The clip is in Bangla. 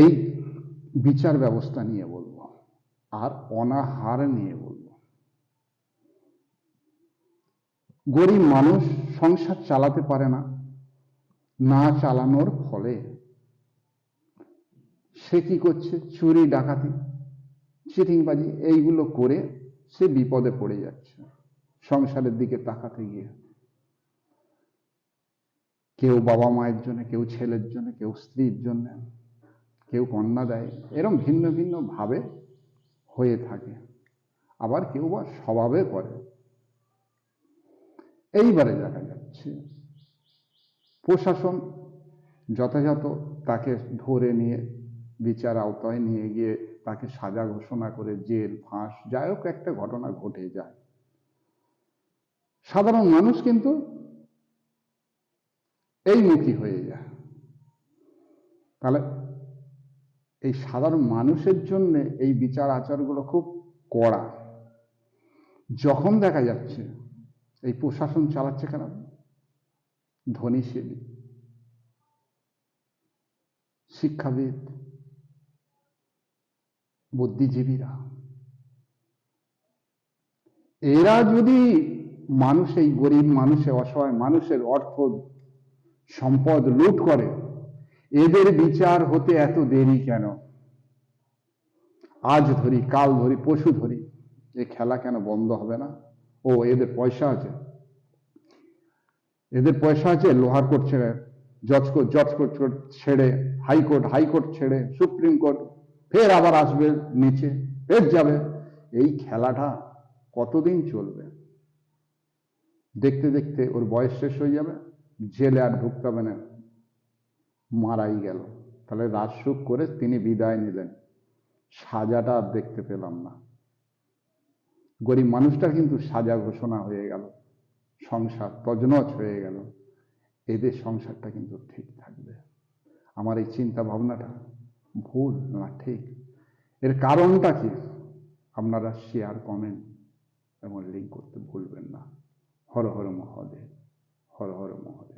এই বিচার ব্যবস্থা নিয়ে বলব, আর অনাহার নিয়ে বলব। গরিব মানুষ সংসার চালাতে পারে না না চালানোর ফলে। সে কি করছে? চুরি, ডাকাতি, চিটিংবাজি, এইগুলো করে সে বিপদে পড়ে যাচ্ছে, সংসারের দিকে তাকাতে গিয়ে। কেউ বাবা মায়ের জন্য, কেউ ছেলের জন্য, কেউ স্ত্রীর জন্য। কেউ কন্যা দেয় এরকম ভিন্ন ভিন্ন ভাবে হয়ে থাকে। আবার কেউ বা স্বভাবে করে। এইবারে দেখা যাচ্ছে, প্রশাসন যথাযথ তাকে ধরে নিয়ে, বিচার আওতায় নিয়ে গিয়ে তাকে সাজা ঘোষণা করে জেল, ফাঁস, যাই হোক একটা ঘটনা ঘটে যায়। সাধারণ মানুষ কিন্তু এই মুখী হয়ে যায়। তাহলে এই সাধারণ মানুষের জন্য এই বিচার আচারগুলো খুব কড়া। যখন দেখা যাচ্ছে এই প্রশাসন চালাচ্ছে কেন? ধনী ধনীশীলী শিক্ষাবিদ, বুদ্ধিজীবীরা। এরা যদি মানুষ এই গরিব মানুষের অসহায় মানুষের অর্থ সম্পদ লুট করে এদের বিচার হতে এত দেরি কেন? আজ ধরি, কাল ধরি পশু ধরি, এ খেলা কেন বন্ধ হবে না? ও, এদের পয়সা আছে। এদের পয়সা আছে, লোহার কোর্ট ছেড়ে, জজ কোর্ট জজ কোর্ট ছেড়ে হাইকোর্ট হাইকোর্ট ছেড়ে, সুপ্রিম কোর্ট, ফের আবার আসবে নিচে, ফের যাবে। এই খেলাটা কতদিন চলবে? দেখতে দেখতে ওর বয়স শেষ হয়ে যাবে, জেলে আর ঢুকতে হবে না। মারাই গেল। তাহলে রাজসুখ করে তিনি বিদায় নিলেন। সাজাটা আর দেখতে পেলাম না। গরিব মানুষটার কিন্তু সাজা ঘোষণা হয়ে গেল। সংসার তজনজ হয়ে গেল। এদের সংসারটা কিন্তু ঠিক থাকবে। আমার এই চিন্তা ভাবনাটা ভুল না ঠিক? এর কারণটা কি? আপনারা শেয়ার কমেন্ট এবং লিঙ্ক করতে ভুলবেন না। হর হর মহাদেব, হর হর মহাদেব।